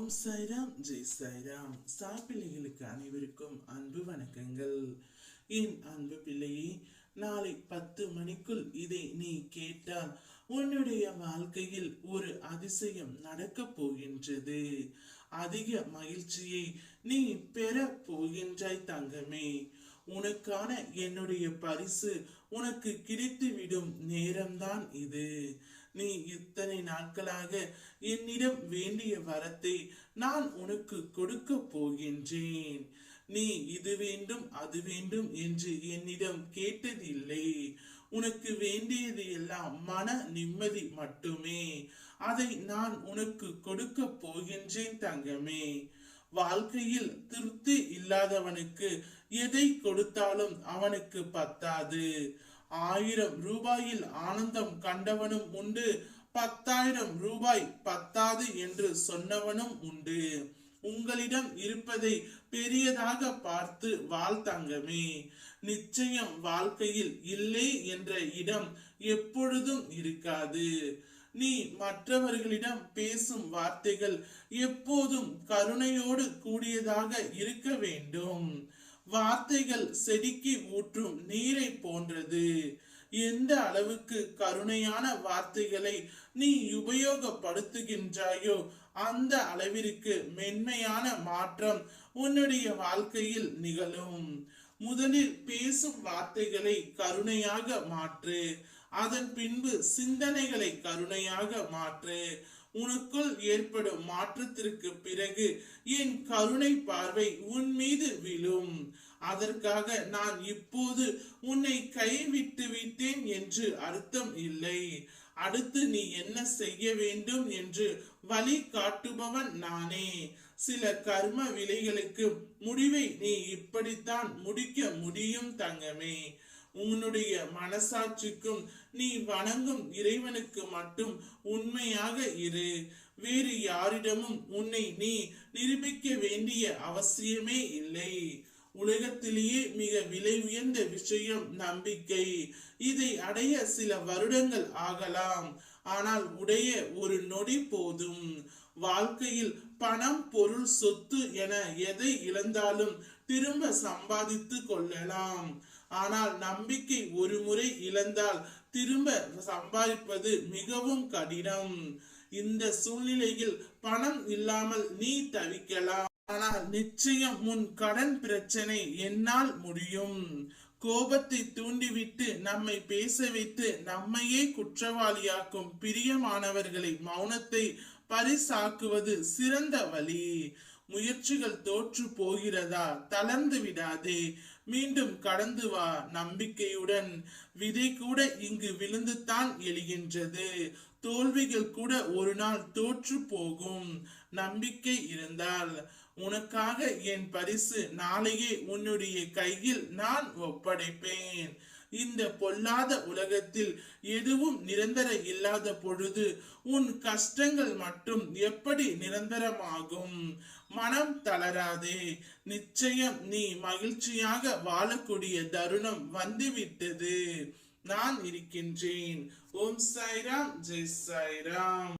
ஓம் சைராம் ஜெய் சாய்ராம் சாப்பிள்ளைகளுக்கு அனைவருக்கும் அன்பு வணக்கங்கள். என் அன்பு பிள்ளையே நாளை பத்து மணிக்குள் இதை நீ கேட்டால் உன்னுடைய வாழ்க்கையில் ஒரு அதிசயம் நடக்கப் போகின்றது. அதிக மகிழ்ச்சியை நீ பெற போகின்றாய் தங்கமே. உனக்கான என்னுடைய பரிசு உனக்கு கிடைத்துவிடும் நேரம்தான் இது. நீ இத்தனை நாட்களாக என்னிடம் வேண்டிய வரத்தை நான் உனக்கு கொடுக்க போகின்றேன். நீ இது வேண்டும் அது வேண்டும் என்று என்னிடம் கேட்டதில்லை. உனக்கு வேண்டியது எல்லாம் மன நிம்மதி மட்டுமே. அதை நான் உனக்கு கொடுக்க போகின்றேன் தங்கமே. வாழ்க்கையில் திருப்தி இல்லாதவனுக்கு எதை கொடுத்தாலும் அவனுக்கு பத்தாது. ஆயிரம் ரூபாயில் ஆனந்தம் கண்டவனும் உண்டு. பத்தாயிரம் ரூபாய் பத்தாது என்று சொன்னவனும் உண்டு. உங்களிடம் இருப்பதை பெரியதாக பார்த்து வாழ்த்தங்கமே நிச்சயம் வாழ்க்கையில் இல்லை என்ற இடம் எப்பொழுதும் இருக்காது. நீ மற்றவர்களிடம் பேசும் வார்த்தைகள் எப்போதும் கருணையோடு கூடியதாக இருக்க வேண்டும். வார்த்தைகள் செதுக்கி ஊற்றும் நீரை போன்றது. எந்த அளவுக்கு கருணையான வார்த்தைகளை நீ உபயோகப்படுத்துகின்றாயோ அந்த அளவிற்கு மென்மையான மாற்றம் உன்னுடைய வாழ்க்கையில் நிகழும். முதலில் பேசும் வார்த்தைகளை கருணையாக மாற்று அதன் பின்பு சிந்தனைகளை கருணையாக மாற்று உனக்குள் ஏற்படும் மாற்றத்திற்கு பிறகு என் கருணை பார்வை உன் மீது விழும். அதற்காக நான் இப்போது உன்னை கைவிட்டு விட்டேன் என்று அர்த்தம் இல்லை. அடுத்து நீ என்ன செய்ய வேண்டும் என்று வழி காட்டுபவன் நானே. சில கர்ம விலைகளுக்கு முடிவை நீ இப்படித்தான் முடிக்க முடியும் தங்கமே. உன்னுடைய மனசாட்சிக்கும் நீ வணங்கும் இறைவனுக்கு மட்டும் உண்மையாக இரு. வேறு யாரிடமும் உன்னை நீ நிரூபிக்க வேண்டிய அவசியமே இல்லை. உலகத்திலேயே மிக விலை உயர்ந்த விஷயம் நம்பிக்கை. இதை அடைய சில வருடங்கள் ஆகலாம். ஆனால் உடைய ஒரு நொடி போதும். வாழ்க்கையில் பணம் பொருள் சொத்து என எதை இழந்தாலும் திரும்ப சம்பாதித்து கொள்ளலாம். ஆனால் நம்பிக்கை ஒரு முறை இழந்தால் திரும்ப சம்பாதிப்பது மிகவும் கடினம். இந்த சூழ்நிலையில் பணம் இல்லாமல் நீ தவிக்கலாம். ஆனால் நிச்சயம் உன் கடன் பிரச்சனை என்னால் முடியும். கோபத்தை தூண்டிவிட்டு நம்மை பேச வைத்து நம்மையே குற்றவாளியாக்கும் பிரியமானவர்களை மௌனத்தை பரிசாக்குவது சிறந்த வழி. முயற்சிகள் தோற்று போகிறதா? தளர்ந்து விடாதே. மீண்டும் கடந்து வா. நம்பிக்கையுடன். விதை கூட இங்கு விழுந்துதான் எழுகின்றது. தோல்விகள் கூட ஒரு நாள் தோற்று போகும். நம்பிக்கை இருந்தால். உனக்காக என் பரிசு நாளையே உன்னுடைய கையில் நான் ஒப்படைப்பேன். இந்த பொல்லாத உலகத்தில் எதுவும் நிரந்தர இல்லாத பொழுது உன் கஷ்டங்கள் மட்டும் எப்படி நிரந்தரமாகும்? மனம் தளராதே. நிச்சயம் நீ மகிழ்ச்சியாக வாழக்கூடிய தருணம் வந்துவிட்டது. நான் இருக்கின்றேன். ஓம் சாய்ராம். ஜெய் சாய்ராம்.